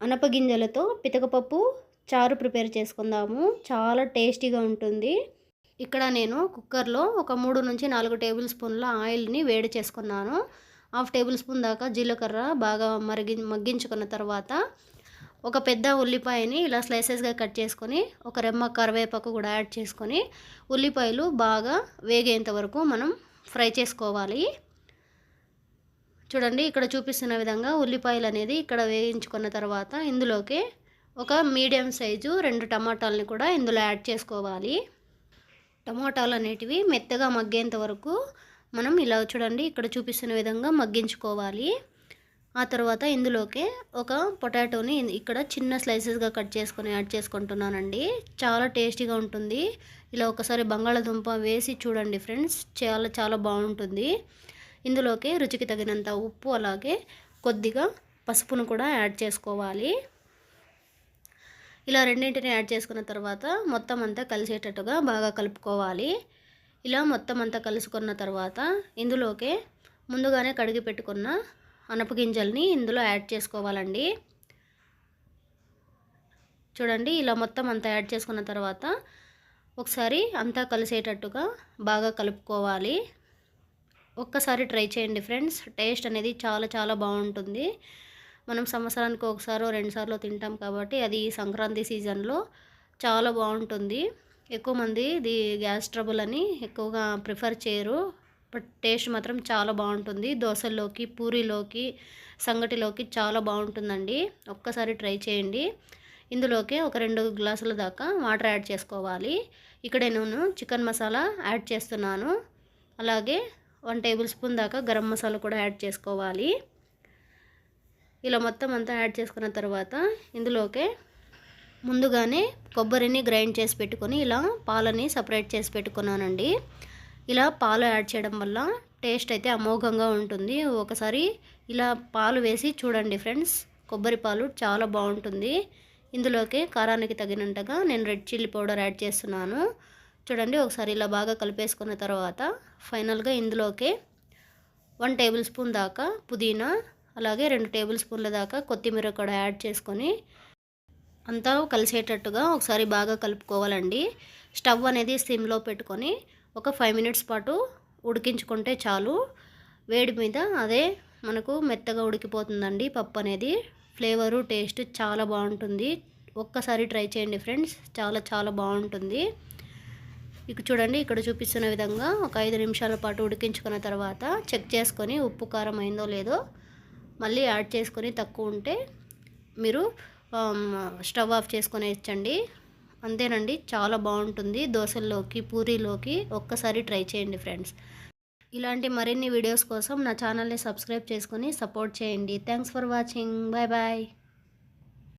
అనపగింజలతో పితకపప్పు చారు ప్రిపేర్ చేసుకుందాము. చాలా టేస్టీగా ఉంటుంది. ఇక్కడ నేను కుక్కర్లో ఒక మూడు నుంచి నాలుగు టేబుల్ స్పూన్ల ఆయిల్ని వేడి చేసుకున్నాను. హాఫ్ టేబుల్ స్పూన్ దాకా జీలకర్ర బాగా మరిగి మగ్గించుకున్న తర్వాత ఒక పెద్ద ఉల్లిపాయని ఇలా స్లైసెస్గా కట్ చేసుకొని ఒక రెమ్మ కరివేపాకు కూడా యాడ్ చేసుకొని ఉల్లిపాయలు బాగా వేగేంత వరకు మనం ఫ్రై చేసుకోవాలి. చూడండి ఇక్కడ చూపిస్తున్న విధంగా ఉల్లిపాయలు అనేది ఇక్కడ వేయించుకున్న తర్వాత ఇందులోకి ఒక మీడియం సైజు రెండు టమాటాలని కూడా ఇందులో యాడ్ చేసుకోవాలి. టమాటాలు అనేటివి మెత్తగా మగ్గేంత వరకు మనం ఇలా చూడండి ఇక్కడ చూపిస్తున్న విధంగా మగ్గించుకోవాలి. ఆ తర్వాత ఇందులోకి ఒక పొటాటోని ఇక్కడ చిన్న స్లైసెస్గా కట్ చేసుకొని యాడ్ చేసుకుంటున్నానండి. చాలా టేస్టీగా ఉంటుంది. ఇలా ఒకసారి బంగాళాదుంప వేసి చూడండి ఫ్రెండ్స్ చాలా చాలా బాగుంటుంది. ఇందులోకి రుచికి తగినంత ఉప్పు అలాగే కొద్దిగా పసుపును కూడా యాడ్ చేసుకోవాలి. ఇలా రెండింటిని యాడ్ చేసుకున్న తర్వాత మొత్తం అంతా కలిసేటట్టుగా బాగా కలుపుకోవాలి. ఇలా మొత్తం అంతా కలుసుకున్న తర్వాత ఇందులోకి ముందుగానే కడిగి పెట్టుకున్న అనపగింజల్ని ఇందులో యాడ్ చేసుకోవాలండి. చూడండి ఇలా మొత్తం అంతా యాడ్ చేసుకున్న తర్వాత ఒకసారి అంతా కలిసేటట్టుగా బాగా కలుపుకోవాలి. ఒక్కసారి ట్రై చేయండి ఫ్రెండ్స్. టేస్ట్ అనేది చాలా చాలా బాగుంటుంది. మనం సంవత్సరానికి ఒకసారో రెండుసార్లు తింటాం కాబట్టి అది సంక్రాంతి సీజన్లో చాలా బాగుంటుంది. ఎక్కువ మంది ఇది గ్యాస్ ట్రబుల్ అని ఎక్కువగా ప్రిఫర్ చేయరు. బట్ టేస్ట్ మాత్రం చాలా బాగుంటుంది. దోశల్లోకి పూరీలోకి సంగటిలోకి చాలా బాగుంటుందండి. ఒక్కసారి ట్రై చేయండి. ఇందులోకి ఒక రెండు గ్లాసుల దాకా వాటర్ యాడ్ చేసుకోవాలి. ఇక్కడ నేను చికెన్ మసాలా యాడ్ చేస్తున్నాను. అలాగే వన్ టేబుల్ స్పూన్ దాకా గరం మసాలా కూడా యాడ్ చేసుకోవాలి. ఇలా మొత్తం అంతా యాడ్ చేసుకున్న తర్వాత ఇందులోకే ముందుగానే కొబ్బరిని గ్రైండ్ చేసి పెట్టుకొని ఇలా పాలని సపరేట్ చేసి పెట్టుకున్నానండి. ఇలా పాలు యాడ్ చేయడం వల్ల టేస్ట్ అయితే అమోఘంగా ఉంటుంది. ఒకసారి ఇలా పాలు వేసి చూడండి ఫ్రెండ్స్ కొబ్బరి పాలు చాలా బాగుంటుంది. ఇందులోకి కారానికి తగినంతగా నేను రెడ్ చిల్లీ పౌడర్ యాడ్ చేస్తున్నాను. చూడండి ఒకసారి ఇలా బాగా కలిపేసుకున్న తర్వాత ఫైనల్గా ఇందులోకి వన్ టేబుల్ స్పూన్ దాకా పుదీనా అలాగే రెండు టేబుల్ స్పూన్ల దాకా కొత్తిమీర కూడా యాడ్ చేసుకొని అంతా కలిసేటట్టుగా ఒకసారి బాగా కలుపుకోవాలండి. స్టవ్ అనేది సిమ్లో పెట్టుకొని ఒక ఫైవ్ మినిట్స్ పాటు ఉడికించుకుంటే చాలు. వేడి మీద అదే మనకు మెత్తగా ఉడికిపోతుందండి పప్పు అనేది. ఫ్లేవరు టేస్ట్ చాలా బాగుంటుంది. ఒక్కసారి ట్రై చేయండి ఫ్రెండ్స్ చాలా చాలా బాగుంటుంది. ఇక చూడండి ఇక్కడ చూపిస్తున్న విధంగా ఒక ఐదు నిమిషాల పాటు ఉడికించుకున్న తర్వాత చెక్ చేసుకొని ఉప్పు కారం అయిందో లేదో మళ్ళీ యాడ్ చేసుకొని తక్కువ ఉంటే మీరు um, స్టవ్ ఆఫ్ చేసుకొని ఇచ్చండి. అంతేనండి చాలా బాగుంటుంది దోశల్లోకి పూరీలోకి ఒక్కసారి ట్రై చేయండి ఫ్రెండ్స్ ఇలాంటి మరిన్ని వీడియోస్ కోసం నా ఛానల్ని సబ్స్క్రైబ్ చేసుకొని సపోర్ట్ చేయండి. Thanks for watching bye bye